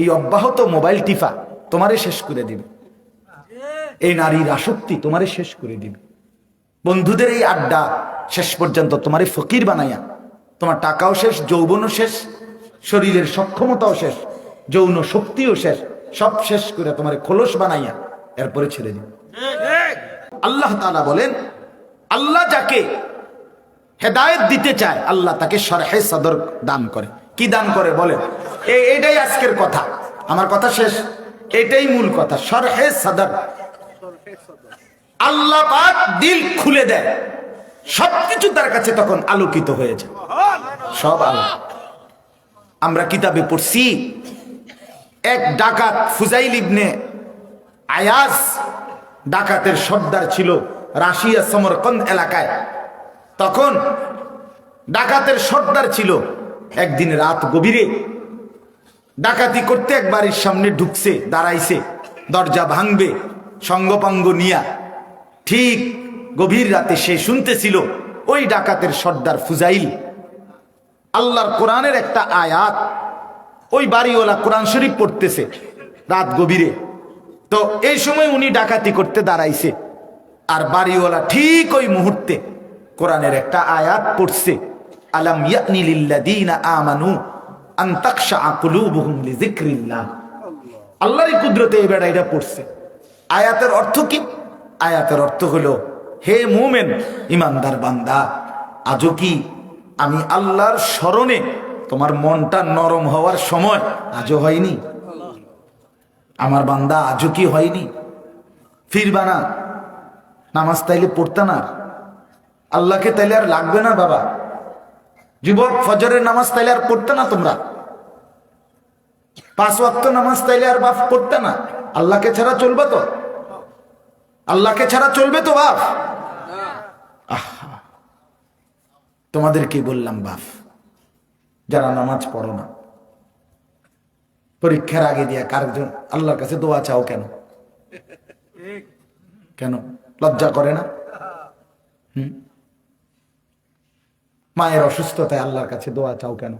এই অব্যাহত mobile Tifa তোমারে শেষ করে দিবে। এই নারীর আসক্তি তোমারে শেষ করে দিবে। বন্ধুদের এই আড্ডা শেষ পর্যন্ত তোমারে ফকির বানাইয়া তোমার টাকাও শেষ, যৌবনও শেষ, শরীরের সক্ষমতাও শেষ, যৌন শক্তিও শেষ, সব শেষ করে তোমার খোলস বানাইয়া এরপরে ছেড়ে দিবে। আল্লাহ তালা বলেন, আল্লাহ যাকে হেদায়েত দিতে চায়, আল্লাহ তাকে সরহে সদর দান করে। কি দান করে বলে এটাই আজকের কথা। আমার কথা শেষ। এটাই মূল কথা। সরহে সদর। আল্লাহ পাক দিল খুলে দেয়। সবকিছু তার কাছে তখন আলোকিত হয়েছে সব আলো। আমরা কিতাবে পড়ছি, এক ডাকাত ফুজাইল ইবনে আয়াস ডাকাতের সর্দার ছিল রাশিয়া, সমরকন্দ এলাকায়। তখন ডাকাতের সর্দার ছিল একদিন রাত গভীরে ডাকাতি করতে এক বাড়ির সামনে ঢুকছে, দাঁড়াইছে, দরজা ভাঙবে, সঙ্গপাঙ্গ নিয়া। ঠিক গভীর রাতে সে শুনতেছিল ওই ডাকাতের সর্দার ফুজাইল। আল্লাহর কোরআনের একটা আয়াত, ওই বাড়িওয়ালা কোরআন শরীফ পড়তেছে রাত গভীরে। তো এই সময় উনি ডাকাতি করতে দাঁড়াইছে, আর বাড়িওয়ালা ঠিক ওই মুহূর্তে কোরআনের একটা আয়াত পড়ছে। আলাম ইয়ানি লিল্লাযীনা আমানু আন তাখশা কুলুবুহুম লিযিকরিল্লাহ। আল্লাহরই কুদরতে এই বেড়া এটা পড়ছে। আয়াতের অর্থ কি? আয়াতের অর্থ হলো, হে মুমেন, ইমানদার বান্দা, আজও কি আমি আল্লাহর স্মরণে তোমার মনটা নরম হওয়ার সময় আজও হয়নি? আমার বান্দা আজও কি হয়নি? ফিরবা না। নামাজ তাইলে পড়তে না। আল্লাহকে তাইলে আর লাগবে না বাবা। যুবক, ফজরের নামাজ তাইলে আর পড়তে না তোমরা? পাঁচ ওয়াক্ত নামাজ তাইলে আর বাপ পড়তে না? আল্লাহকে ছাড়া চলবে তো? আল্লাহকে ছাড়া চলবে তো বাপ? আহা। তোমাদেরকে বললাম বাপ, যারা নামাজ পড়ো না। পরীক্ষার আগে দিয়া কারজন আল্লাহর কাছে দোয়া চাও কেন? কেন? লজ্জা করে না? হুম? মায়ের অসুস্থতায় আল্লাহর কাছে দোয়া চাও কেন?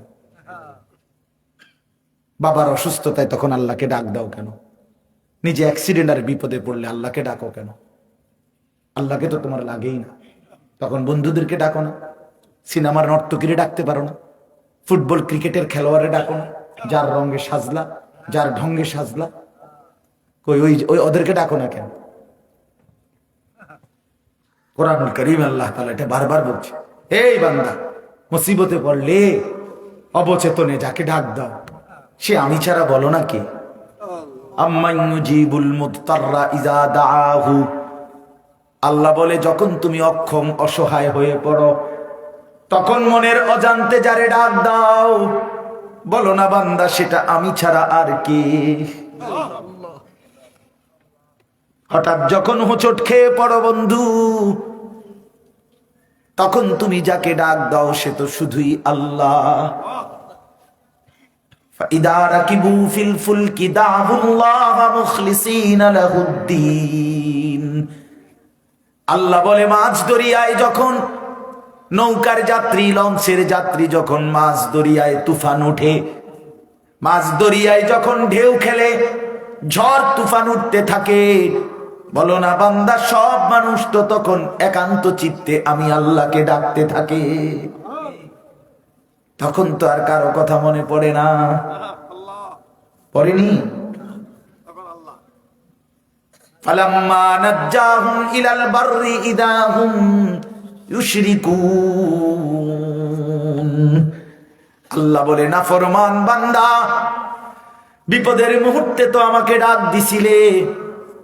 বাবার অসুস্থতায় তখন আল্লাহকে ডাক দাও কেন? নিজে অ্যাক্সিডেন্ট আর বিপদে পড়লে আল্লাহকে ডাকো কেন? আল্লাহকে তো তোমার লাগেই না। তখন বন্ধুদেরকে ডাকো না। সিনেমার নর্তকীরে ডাকতে পারো না। ফুটবল ক্রিকেটের খেলোয়াড়ে ডাকো না। যার রঙে সাজলা, যার ঢঙ্গে সাজলা। কই, ওই ওই ওদেরকে ডাকো না কেন? কোরআনুল করিম আল্লাহ তাআলা এটা বারবার বলছে। এই বান্দা, মুসিবতে পড়লে অবচেতনে যাকে ডাক দাও। সে আমি ছাড়া বলো না কি? আল্লাহ বলে, যখন তুমি অক্ষম অসহায় হয়ে পড়ো, তখন মনের অজান্তে যারে ডাক দাও, বলো না বান্দা, সেটা আমি ছাড়া আর কি? হঠাৎ যখন হোঁচট খেয়ে পড়ো বন্ধু তখন তুমি যাকে ডাক দাও, সে তো শুধুই আল্লাহ। আল্লাহ বলে, মাছ দরিয়ায় যখন নৌকার যাত্রী, লঞ্চের যাত্রী যখন মাছ দরিয়ায় তুফান উঠে মাছ দরিয়ায় যখন ঢেউ খেলে, ঝড় তুফান উঠতে থাকে বলো না বান্দা, সব মানুষ তো তখন একান্ত চিত্তে আমি আল্লাহকে ডাকতে থাকে। তখন তো আর কারও কথা মনে পড়ে না। পড়েনি? আল্লাহ বলে, না ফরমান বান্দা, বিপদের মুহূর্তে তো আমাকে ডাক দিছিলে।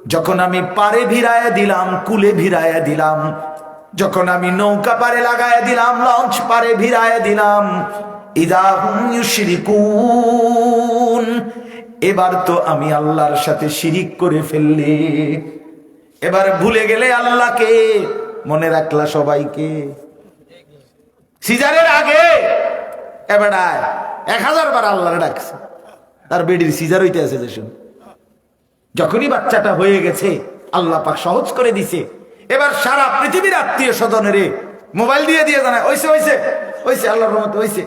যখন আমি পারে ভিড়ায়া দিলাম, কুলে ভিড়ায়া দিলাম, যখন আমি নৌকা পারে লাগায় দিলাম, লঞ্চ পারে ভিড়ায়া দিলাম এবার তো আমি আল্লাহর সাথে শিরিক করে ফেললে। এবার ভুলে গেলে আল্লাহকে, মনে রাখলা সবাইকে। সিজারের আগে এবারায় এক হাজার বার আল্লাহরে ডাকছে। তার বেডির সিজার হইতে আছে যে শুন। যখনই বাচ্চাটা হয়ে গেছে, আল্লাহ পাক সহজ করে দিছে। এবার সারা পৃথিবীর আত্মীয় স্বজনেরে মোবাইল দিয়ে দিয়ে জানায় ওইসে ওইসে ওইসে আল্লাহর রহমতে ওইসে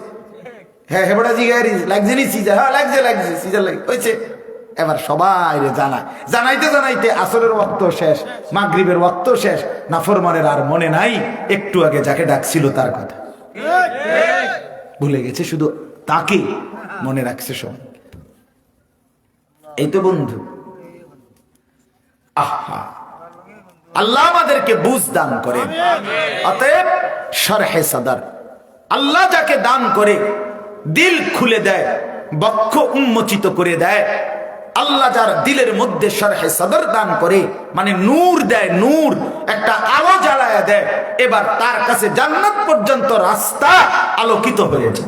হ্যাঁ হেবড়া জিগারি লাগছে নি সিজার? হ্যাঁ লাগছে লাগছে, সিজার লাগে হয়েছে এবার সবাই জানায়। জানাইতে জানাইতে আসরের ওয়াক্ত শেষ, মাগরিবের ওয়াক্ত শেষ, নাফরমানের আর মনে নাই, একটু আগে যাকে ডাকছিল তার কথা। ভুলে গেছে শুধু তাকে মনে রাখছে সবাই। এই তো বন্ধু আহা। আল্লাহ আমাদেরকে বুঝ দান করেন অতএব সরহে সাদার। আল্লাহ যাকে দান করে, দিল খুলে দেয়, বক্ষ উন্মোচিত করে দেয়। আল্লাহ যার দিলের মধ্যে সরহে সদর দান করে মানে নূর দেয়, নূর, একটা আলো জ্বালায় দেয়, এবার তার কাছে জান্নাত পর্যন্ত রাস্তা আলোকিত হয়েছে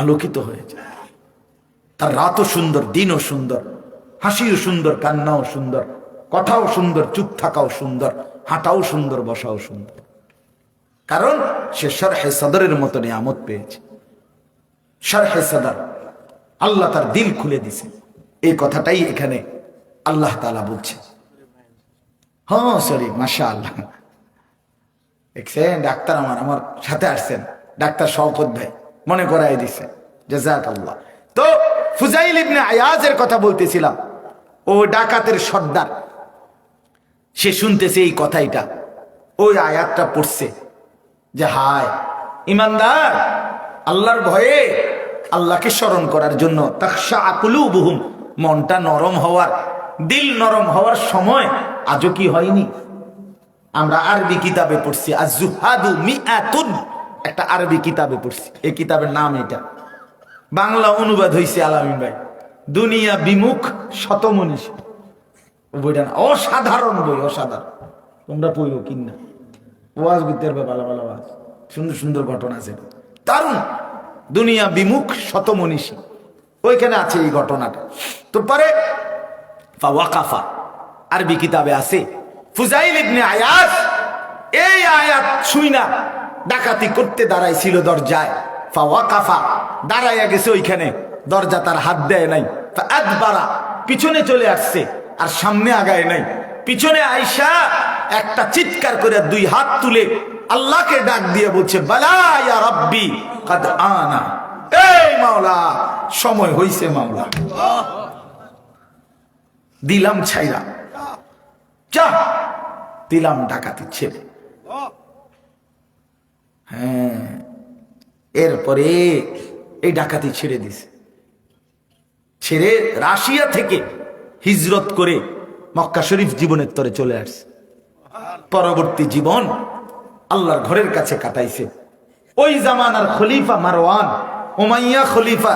আলোকিত হয়েছে তার রাতও সুন্দর, দিনও সুন্দর। হাসিও সুন্দর, কান্নাও সুন্দর, কথাও সুন্দর, চুপ থাকাও সুন্দর, হাঁটাও সুন্দর, বসাও সুন্দর। কারণ সে সরহে সদরের মতো নিয়ামত পেয়েছে। সরহে সদর, আল্লাহ তার দিল খুলে দিছে। এই কথাটাই এখানে আল্লাহ তালা বলছে। হ্যাঁ সরি মাসা আল্লাহ দেখছেন? ডাক্তার আমার আমার সাথে আসছেন। ডাক্তার শওকত ভাই, মনে করাই দিছে। জাজাক আল্লাহ তো ফুজাইল ইবনে আয়াজের কথা বলতেছিলাম। ও ডাকাতের সর্দার। সে শুনতেছে এই কথাইটা ওই আয়াতটা পড়ছে যে, হায়, ইমানদার, আল্লাহর ভয়ে আল্লাহকে স্মরণ করার জন্য তাকসা আকুলু বহুম মনটা নরম হওয়ার, দিল নরম হওয়ার সময় আজও কি হয়নি? আমরা আরবি কিতাবে পড়ছি আজুহাদু মিআতুন। একটা আরবি কিতাবে পড়ছি, এই কিতাবের নাম এটা। বাংলা অনুবাদ হইছে আলামিন ভাই। দুনিয়া বিমুখ, শতমনীষ। বইটা না, অসাধারণ বই, অসাধারণ। তোমরা পড়ো কিনা ওয়াজ বিদ্যার ভালো ভালো ওয়াজ। সুন্দর সুন্দর ঘটনা আছে। দারুণ! দুনিয়া বিমুখ, শতমনীষী। ওইখানে আছে এই ঘটনাটা। তো পরে ওয়াকাফা। আরবি কিতাবে আছে, ফুজাইল ইবনে আয়াত এই আয়াত শুই না ডাকাতি করতে দাঁড়াইছিল দরজায়। ফা ওয়াকাফা, দাঁড়াইয়া গেছে ওইখানে। দরজা তার হাত দেয় নাই। আদবারা, পিছনে চলে আসছে, আর সামনে আগায় নাই। পিছনে আইসা একটা চিৎকার করে দুই হাত তুলে আল্লাহকে ডাক দিয়ে বলছে, বালা রাব্বি, কাদ আনা। এই মাওলা, সময় হইছে মাওলা। দিলাম ছাইরা। যা, দিলাম ডাকাতি ছেলে হ্যাঁ এরপরে এই ডাকাতি ছেড়ে দিছে। ছেড়ে রাশিয়া থেকে হিজরত করে মক্কা শরীফ জীবনের তরে চলে আসছে। পরবর্তী জীবন আল্লাহর ঘরের কাছে কাটাইছে। ওই জামানার খলিফা মারওয়ান ওমাইয়া খলিফা,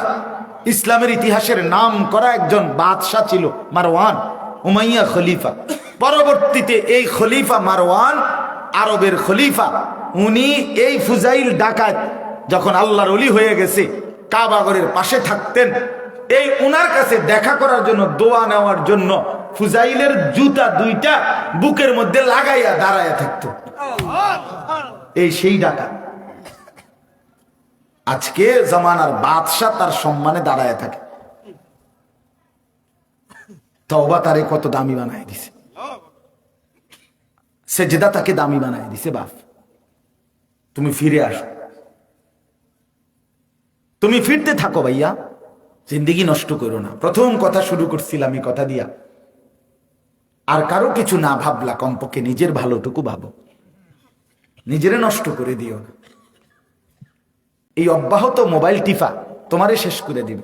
ইসলামের ইতিহাসের নাম করা একজন বাদশাহ ছিল মারওয়ান, উমাইয়া খলিফা। পরবর্তীতে এই খলিফা মারওয়ান, আরবের খলিফা, উনি এই ফুজাইল ডাকাত যখন আল্লাহর অলি হয়ে গেছে কাবাগরের পাশে থাকতেন এই উনার কাছে দেখা করার জন্য, দোয়া নেওয়ার জন্য ফুজাইলের জুতা দুইটা বুকের মধ্যে লাগাইয়া দাঁড়াইয়া থাকতো। এই সেই ডাকা আজকে জামানার বাদশাহ তার সম্মানে দাঁড়ায় থাকে। তওবা তারে কত দামি বানায় দিছে। সেজদা তাকে দামি বানায় দিছে, বাপ। তুমি ফিরে আসো। তুমি ফিরতে থাকো ভাইয়া। জিন্দিগি নষ্ট করো না। প্রথম কথা শুরু করছিলাম এই কথা দিয়া। আর কারও কিছু না ভাবলা, কমপক্ষে নিজের ভালোটুকু ভাবো। নিজেরে নষ্ট করে দিও না। এই অব্যাহত মোবাইল টিফা তোমারে শেষ করে দিবে।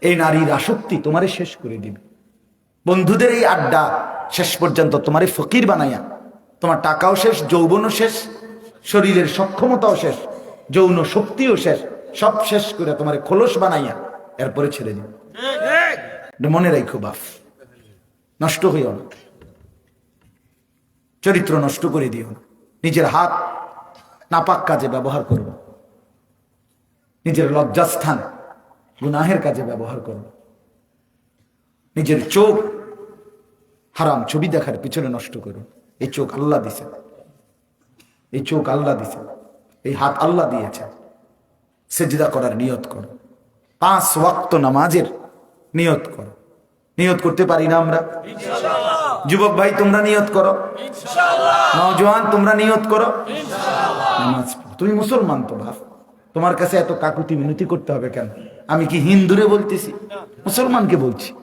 এই নারীর আসক্তি তোমারে শেষ করে দিবে। বন্ধুদের এই আড্ডা শেষ পর্যন্ত তোমারে ফকির বানাইয়া, তোমার টাকাও শেষ, যৌবনও শেষ, শরীরের সক্ষমতাও শেষ, যৌন শক্তিও শেষ সব শেষ করে তোমার খোলস বানাইয়া এরপরে ছেড়ে দিবে মনে রাখো বাপ। নষ্ট হইও না। চরিত্র নষ্ট করে দিও না। নিজের হাত নাপাক কাজে ব্যবহার করব নিজের লজ্জাস্থান গুনাহের কাজে ব্যবহার করব নিজের চোখ হারাম ছবি দেখার পিছনে নষ্ট করুন এই চোখ আল্লাহ দিছে। এই চোখ আল্লাহ দিছে। এই হাত আল্লাহ দিয়েছে। সেজদা করার নিয়ত করো। পাঁচ ওয়াক্ত নামাজের নিয়ত করো। নিয়ত করতে পারি না আমরা? যুবক ভাই তোমরা নিয়ত করো? নজওয়ান তোমরা নিয়ত করো? নামাজ তুমি মুসলমান তো ভাব তোমার কাছে এত কাকুতি মিনতি করতে হবে কেন? আমি কি হিন্দুরে বলতেছি? মুসলমানকে বলছি।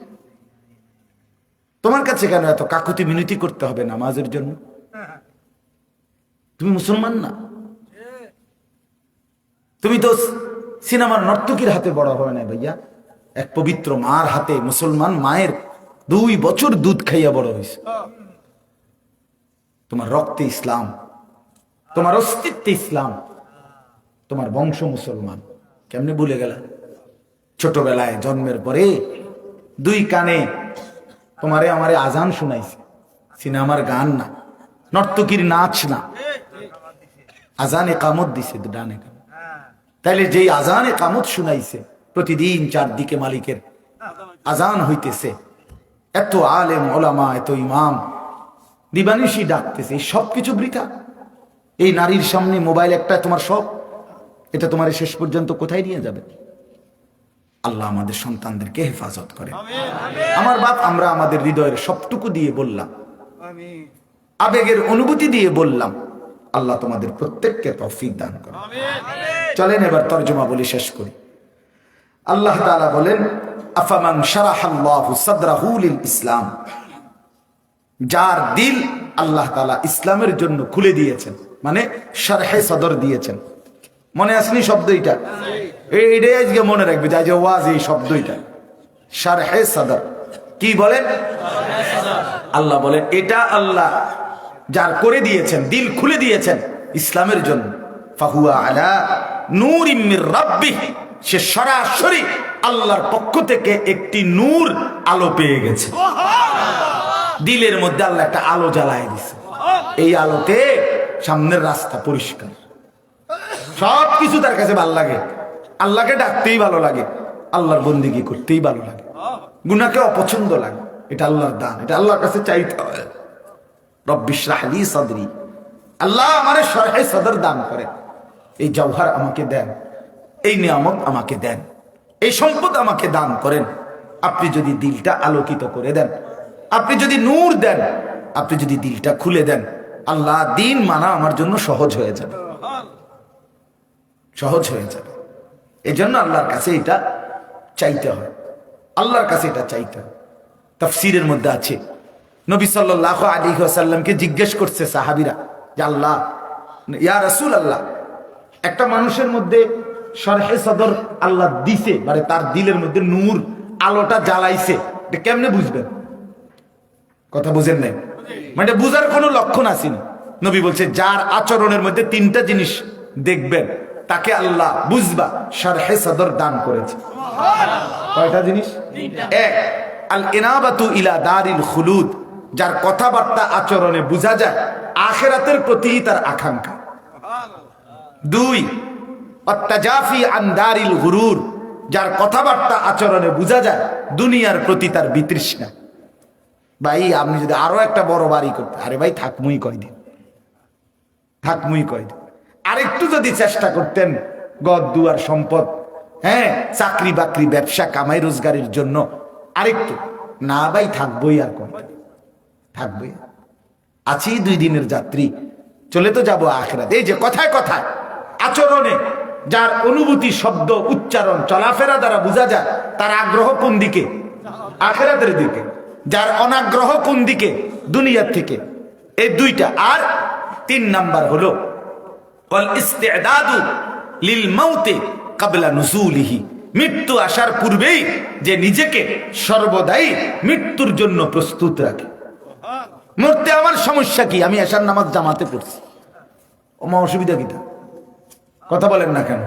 তোমার কাছে কেন এত কাকুতি মিনতি করতে হবে নামাজের জন্য? তুমি মুসলমান না? তুমি তো সিনেমার নর্তকীর হাতে বড় হবে না ভাইয়া। এক পবিত্র মার হাতে মুসলমান মায়ের দুই বছর দুধ খাইয়া বড় হয়েছে তোমার রক্তে ইসলাম, তোমার অস্তিত্বে ইসলাম, তোমার বংশ মুসলমান। কেমনে ভুলে গেল? ছোটবেলায় জন্মের পরে দুই কানে তোমারে আমারে আজান শুনাইছে। সিনেমার গান না, নর্তকীর নাচ না। আজানে কামত দিছে ডানে কামত তাইলে যেই আজানে কামত শুনাইছে, প্রতিদিন চারদিকে মালিকের আজান হইতেছে। এত আলেম, ওলামা, এত ইমাম, দিবানিশি ডাকতেছে, এই সব কিছু বৃথা। এই নারীর সামনে মোবাইল একটা, তোমার সব, এটা তোমার শেষ পর্যন্ত কোথায় নিয়ে যাবে? আল্লাহ আমাদের সন্তানদেরকে হেফাজত করে আমার বাপ, আমরা আমাদের হৃদয়ের সবটুকু দিয়ে বললাম। আবেগের অনুভূতি দিয়ে বললাম। আল্লাহ তোমাদের প্রত্যেককে তৌফিক দান করে চলেন এবার তর্জমা বলি শেষ করি। আল্লাহ তালা বলেন আফামান শারাহাল্লাহু সাদরাহু লিল ইসলাম। যার দিল আল্লাহ তাআলা ইসলামের জন্য খুলে দিয়েছেন মানে সারহে সদর দিয়েছেন। মনে আসনি শব্দ এটা এই- এটাই আজকে মনে রাখবে যে ওয়াজ এই শব্দ এটা শারহে সদর। কি বলেন? আল্লাহ বলেন এটা আল্লাহ যার করে দিয়েছেন দিল খুলে দিয়েছেন ইসলামের জন্য। ফাহুয়া আলা সে সরাসরি আল্লাহর পক্ষ থেকে একটি নূর আলো পেয়ে গেছে। দিলের মধ্যে আল্লাহ একটা আলো জ্বালায় দিছে। এই আলোতে সামনের রাস্তা পরিষ্কার। সব কিছু তার কাছে ভালো লাগে। আল্লাহকে ডাকতেই ভালো লাগে। আল্লাহর বন্দিগি করতেই ভালো লাগে। গুনাকে অপছন্দ লাগে। এটা আল্লাহর দান। এটা আল্লাহর কাছে চাইতে হয়। রব্বিশ রাহলি সদরি। আল্লাহ আমার সরহে সদর দান করে এই জওহার আমাকে দেন, এই নিয়ামত আমাকে দেন, এই সম্পদ আমাকে দান করেন। আপনি যদি দিলটা আলোকিত করে দেন, আপনি যদি নূর দেন, আপনি যদি দিলটা খুলে দেন, আল্লাহ দিন মানা আমার জন্য সহজ হয়ে যাবে। সহজ হয়ে যাবে। এই জন্য আল্লাহর কাছে এটা চাইতে হয়। আল্লাহর কাছে এটা চাইতে হয়। তফসিরের মধ্যে আছে, নবী সাল্লাহ আলী সাল্লামকে জিজ্ঞেস করছে সাহাবিরা, যে আল্লাহ, ইয়া রসুল আল্লাহ একটা মানুষের মধ্যে সরহে সদর আল্লাহ দিছে মানে তার দিলের মধ্যে নূর আলোটা জ্বালাইছে। এটা কেমনে বুঝবেন? কথা বুঝেন নাই? মানে বুঝার কোনো লক্ষণ আসেনি নবী বলছে যার আচরণের মধ্যে তিনটা জিনিস দেখবেন তাকে আল্লাহ বুঝবা সরহে সদর দান করেছে। কয়টা জিনিস? এক আল ইনাবাতু ইলা দারিল খুলুদ যার কথাবার্তা আচরণে বোঝা যায় আখেরাতের প্রতি তার আকাঙ্ক্ষা। দুই, অত্যাজাফি আন্দারিল গুরুর, যার কথাবার্তা আচরণে বোঝা যায়, দুনিয়ার প্রতি তার বিতৃষ্ণা। ভাই, আপনি যদি আরও একটা বড় বাড়ি করতে আরে ভাই থাকমুই কয়দিন থাকমুই কয়দিন আরেকটু যদি চেষ্টা করতেন, গদ, দুয়ার, সম্পদ হ্যাঁ চাকরি বাকরি, ব্যবসা, কামাই, রোজগারের জন্য আরেকটু। না ভাই থাকবই আর কোন থাকবই আছি দুই দিনের যাত্রী। চলে তো যাব আখেরাত। এই যে কথায় কথায়। আচরণে, যার অনুভূতি, শব্দ, উচ্চারণ, চলাফেরা দ্বারা বোঝা যায়, তার আগ্রহ কোন দিকে? আখেরাতের দিকে। যার অনাগ্রহ কোন দিকে? দুনিয়ার থেকে। এই দুইটা। আর তিন নাম্বার হলো লিল মাউতে কাবলা নুজুলিহি। মৃত্যু আসার পূর্বেই যে নিজেকে সর্বদাই মৃত্যুর জন্য প্রস্তুত রাখে। মরতে আমার সমস্যা কি? আমি এশার নামাজ জামাতে পড়ছি। ওমা অসুবিধা কি তা? কথা বলেন না কেন?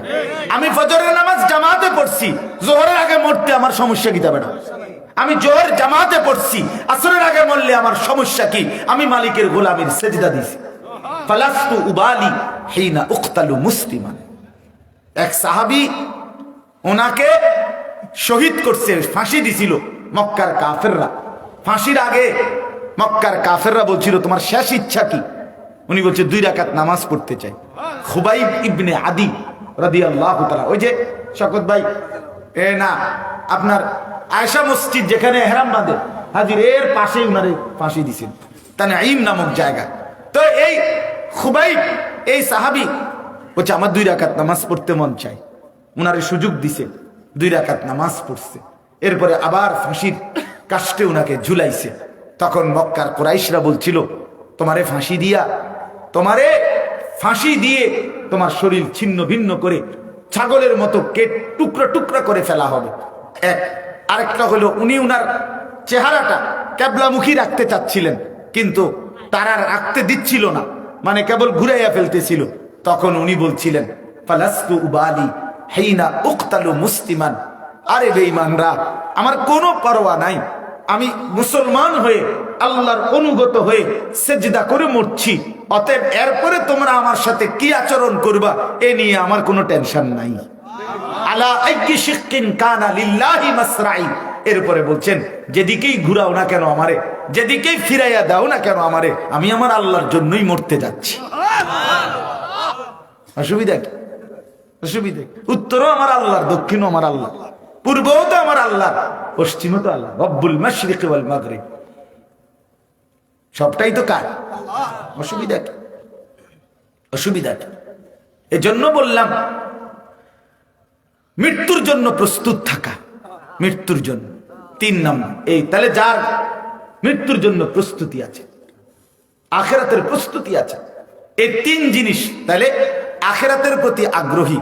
আমি ফজরের নামাজ জামাতে পড়ছি, জোহরের আগে মরতে আমার সমস্যা কি যাবে না? আমি জোহর জামাতে পড়ছি, আসরের আগে মরলে আমার সমস্যা কি? আমি মালিকের গোলামীর সেজদা দিছি ফালাস্তু উবালি হিনা উক্তালু মুসলিমান। এক সাহাবী ওনাকে শহীদ করছে, ফাঁসি দিছিল মক্কার কাফেররা। ফাঁসির আগে মক্কার কাফেররা বলছিল, তোমার শেষ ইচ্ছা কি? উনি বলছে, দুই রাকাত নামাজ পড়তে চাই। খুবাইব ইবনে আদি রাদি আল্লাহ ওই যে শকত ভাই, এ না, আপনার আয়সা মসজিদ যেখানে হেরাম বাঁধে, হাজির এর পাশেই উনারে ফাঁসি দিছেন। তানে আইম নামক জায়গা। তো এই খুবাইব, এই সাহাবি, বলছে, আমার দুই রাকাত নামাজ পড়তে মন চাই উনারে সুযোগ দিছে, দুই রাকাত নামাজ পড়ছে। এরপরে আবার ফাঁসির কাষ্টে উনাকে ঝুলাইছে। তখন মক্কার কোরাইশরা বলছিল, তোমারে ফাঁসি দিয়া, তোমারে ফাঁসি দিয়ে তোমার শরীর ছিন্ন ভিন্ন করে ছাগলের মতো কেট টুকরা টুকরা করে ফেলা হবে। এক। আরেকটা হলো, উনি উনার চেহারাটা ক্যাবলামুখী রাখতে চাচ্ছিলেন, কিন্তু তারা রাখতে দিচ্ছিল না মানে কেবল ঘুরাইয়া ফেলতেছিল। তখন উনি বলছিলেন, ফালাস্তু উবালি হেইনা উক্তালু মুসলিমান। আরে বেঈমানরা, আমার কোনো পরোয়া নাই। আমি মুসলমান হয়ে, আল্লাহর অনুগত হয়ে সেজদা করে মরছি। অতএব এরপরে তোমরা আমার সাথে কি আচরণ করবা, এ নিয়ে আমার কোনো টেনশন নাই। আলা এরপরে বলছেন, যেদিকেই ঘুরাও না কেন আমারে, যেদিকেই ফিরাইয়া দাও না কেন আমারে, আমি আমার আল্লাহর জন্যই মরতে যাচ্ছি। অসুবিধা কি? অসুবিধা উত্তরও আমার আল্লাহর, দক্ষিণও আমার আল্লাহ পূর্বও তো আমার আল্লাহ, পশ্চিমও তো আল্লাহ। রব্বুল মাশরিক ওয়াল মাগরিব। সবটাই তো কার? অসুবিধা কি? অসুবিধা কি? এজন্য বললাম, মৃত্যুর জন্য প্রস্তুত থাকা, মৃত্যুর জন্য। তিন নম্বর, এই, তাহলে যার মৃত্যুর জন্য প্রস্তুতি আছে, আখেরাতের প্রস্তুতি আছে এই তিন জিনিস, তাহলে আখেরাতের প্রতি আগ্রহী,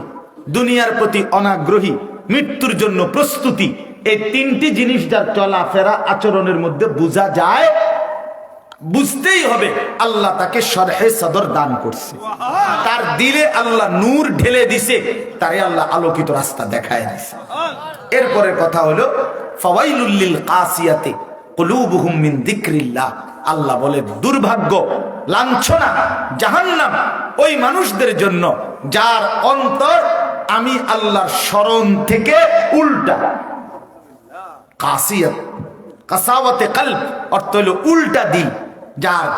দুনিয়ার প্রতি অনাগ্রহী মৃত্যুর জন্য প্রস্তুতি। এই তিনটি জিনিস যার চলাফেরা আচরণের মধ্যে বোঝা যায়, বুঝতেই হবে আল্লাহ তাকে সরহে সদর দান করছে। তার দিলে আল্লাহ নূর ঢেলে দিছে, তারে আল্লাহ আলোকিত রাস্তা দেখায় দিছে। এরপরের কথা হলো ফওয়াইলুল্লিল কাসিয়াতে কুলুবুহুম মিন যিকরিল্লাহ। আল্লাহ বলে, দুর্ভাগ্য, লাঞ্ছনা, জাহান্নাম, ওই মানুষদের জন্য যার অন্তর আমি আল্লাহর স্মরণ থেকে উল্টা। কাসিয়াত, কাসাওয়াতে কাল অর্থ হলো উল্টা দিল। যার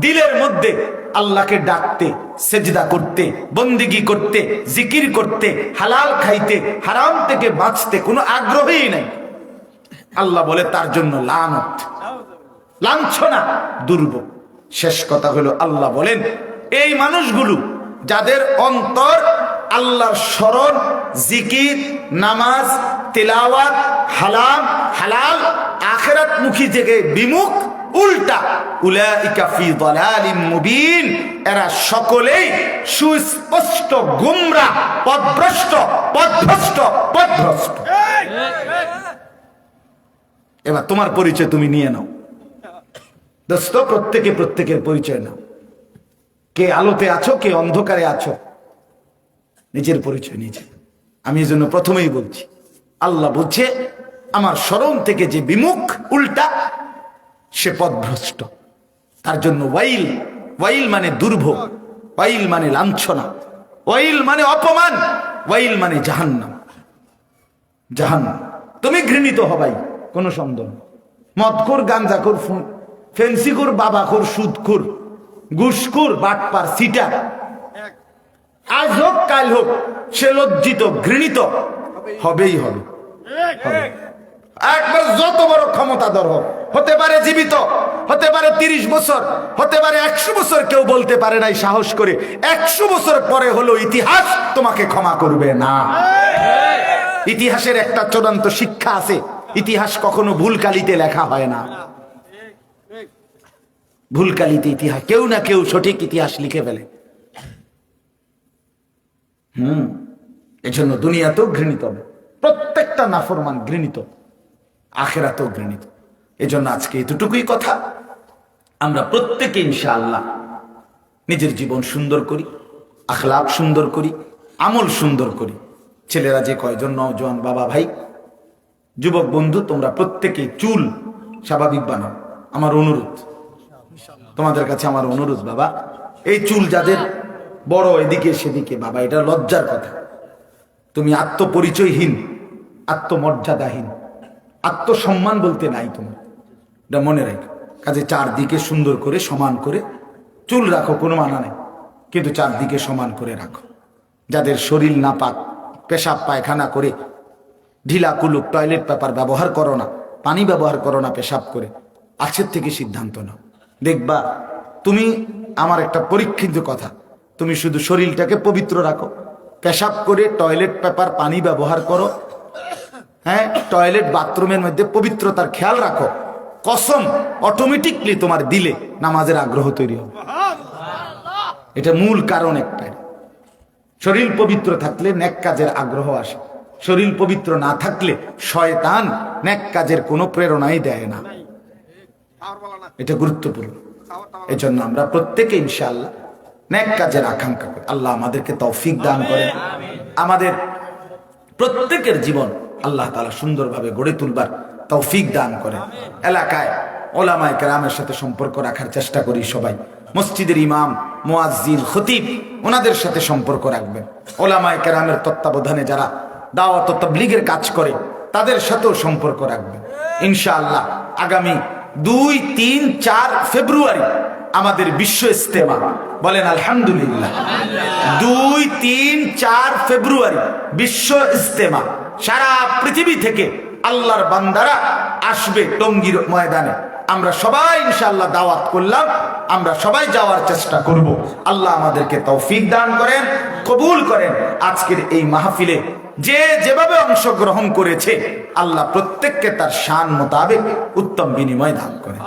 দিলের মধ্যে আল্লাহকে ডাকতে, সেজদা করতে, বন্দিগি করতে, জিকির করতে, হালাল খাইতে, হারাম থেকে বাঁচতে কোনো আগ্রহই নাই। আল্লাহ বলে, তার জন্য লানত। লাঞ্ছনা, দুর্ভোগ। শেষ কথা হলো, আল্লাহ বলেন, এই মানুষগুলো যাদের অন্তর আল্লাহর স্মরণ, জিকির, নামাজ, তেলাওয়াত হালাম হালাল আখেরাত মুখী থেকে বিমুখ, উল্টা। উলাইকা ফি দালালিম সকলেই সুস্পষ্ট, গুমরা পথভ্রষ্ট পথভ্রষ্ট পথভ্রষ্ট এবার তোমার পরিচয় তুমি নিয়ে নাও। দোস্ত, প্রত্যেকে প্রত্যেকের পরিচয় নাও। কে আলোতে আছো, কে অন্ধকারে আছো? নিজের পরিচয় নিজে আমি এই জন্য প্রথমেই বলছি, আল্লাহ বলছে, আমার স্মরণ থেকে যে বিমুখ, উল্টা সে পথভ্রষ্ট তার জন্য ওয়াইল ওয়াইল মানে দুর্ভোগ, ওয়াইল মানে লাঞ্ছনা, ওয়াইল মানে অপমান, ওয়াইল মানে জাহান্নাম। জাহান্নাম। তুমি ঘৃণিত হবাই, কোনো সন্দেহ। মদখোর, গাঞ্জাখোর ফেন্সিখোর, বাবাখোর, সুদখোর, ঘুষখোর, বাটপার, সিটার আজ হোক, কাল হোক, সে লজ্জিত, ঘৃণিত, হবেই হবে। একবার যত বড় ক্ষমতাধর হোক, হতে পারে জীবিত, হতে পারে তিরিশ বছর, হতে পারে একশো বছর, কেউ বলতে পারে নাই সাহস করে, একশো বছর পরে হলো ইতিহাস, তোমাকে ক্ষমা করবে না। ইতিহাসের একটা চূড়ান্ত শিক্ষা আছে, ইতিহাস কখনো ভুল কালিতে লেখা হয় না। ভুল কালিতে ইতিহাস, কেউ না কেউ সঠিক ইতিহাস লিখে ফেলে। হুম। এজন্য দুনিয়াতেও ঘৃণিত হবে। প্রত্যেকটা নাফরমান ঘৃণিত, আখেরাতেও ঘৃণিত। এজন্য আজকে এতটুকুই কথা। আমরা প্রত্যেকে ইনশাআল্লাহ নিজের জীবন সুন্দর করি আখলাপ সুন্দর করি, আমল সুন্দর করি। ছেলেরা যে কয়জন নওজোয়ান বাবা ভাই, যুবক বন্ধু, তোমরা প্রত্যেকে চুল স্বাভাবিক বানাও। আমার অনুরোধ, তোমাদের কাছে আমার অনুরোধ বাবা, এই চুল যাদের বড় এদিকে, সেদিকে। বাবা, এটা লজ্জার কথা। তুমি আত্মপরিচয়হীন, আত্মমর্যাদাহীন, আত্মসম্মান বলতে নাই তোমার। এটা মনে রাখো। কাজে চারদিকে সুন্দর করে, সমান করে চুল রাখো, কোনো মানা নেই। কিন্তু চারদিকে সমান করে রাখো। যাদের শরীর না পাক পেশাব, পায়খানা করে, ঢিলা কুলুক টয়লেট পেপার ব্যবহার করো না, পানি ব্যবহার করো না, পেশাব করে, আজকের থেকে সিদ্ধান্ত নাও। দেখবা, তুমি, আমার একটা পরীক্ষিত কথা তুমি শুধু শরীরটাকে পবিত্র রাখো। পেশাব করে টয়লেট পেপার পানি ব্যবহার করো। হ্যাঁ টয়লেট বাথরুমের মধ্যে পবিত্রতার খেয়াল রাখো। কসম অটোমেটিকলি তোমার দিলে নামাজের আগ্রহ তৈরি হবে। এটা মূল কারণ একটাই। শরীর পবিত্র থাকলে নেক কাজের আগ্রহ আসে। শরীর পবিত্র না থাকলে শয়তান ন্যাক কাজের কোনো প্রেরণাই দেয় না। এটা গুরুত্বপূর্ণ। এজন্য আমরা প্রত্যেকে ইনশাআল্লাহ নেক কাজের আকাঙ্ক্ষা করি। আল্লাহ আমাদেরকে তৌফিক দান করেন। আমাদের প্রত্যেকের জীবন আল্লাহ তালা সুন্দরভাবে গড়ে তুলবার তৌফিক দান করেন। এলাকায় ওলামায় কেরামের সাথে সম্পর্ক রাখার চেষ্টা করি সবাই। মসজিদের ইমাম, মোয়াজ্জিন, খতিব, ওনাদের সাথে সম্পর্ক রাখবেন। ওলামায় কেরামের তত্ত্বাবধানে যারা দাওয়াত তবলিগের কাজ করে, তাদের সাথেও সম্পর্ক রাখবেন। ইনশাআল্লাহ আগামী দুই, তিন, চার ফেব্রুয়ারি আমাদের বিশ্ব ইস্তেমা। বলেন, আলহামদুলিল্লাহ। দুই, তিন, চার ফেব্রুয়ারি বিশ্ব ইস্তেমা। সারা পৃথিবী থেকে আল্লাহর বান্দারা আসবে টঙ্গির ময়দানে। আমরা সবাই ইনশাল্লাহ দাওয়াত করলাম। আমরা সবাই যাওয়ার চেষ্টা করব। আল্লাহ আমাদেরকে তৌফিক দান করেন, কবুল করেন। আজকের এই মাহফিলে যে যেভাবে অংশগ্রহণ করেছে, আল্লাহ প্রত্যেককে তার শান মোতাবেক উত্তম বিনিময় দান করেন।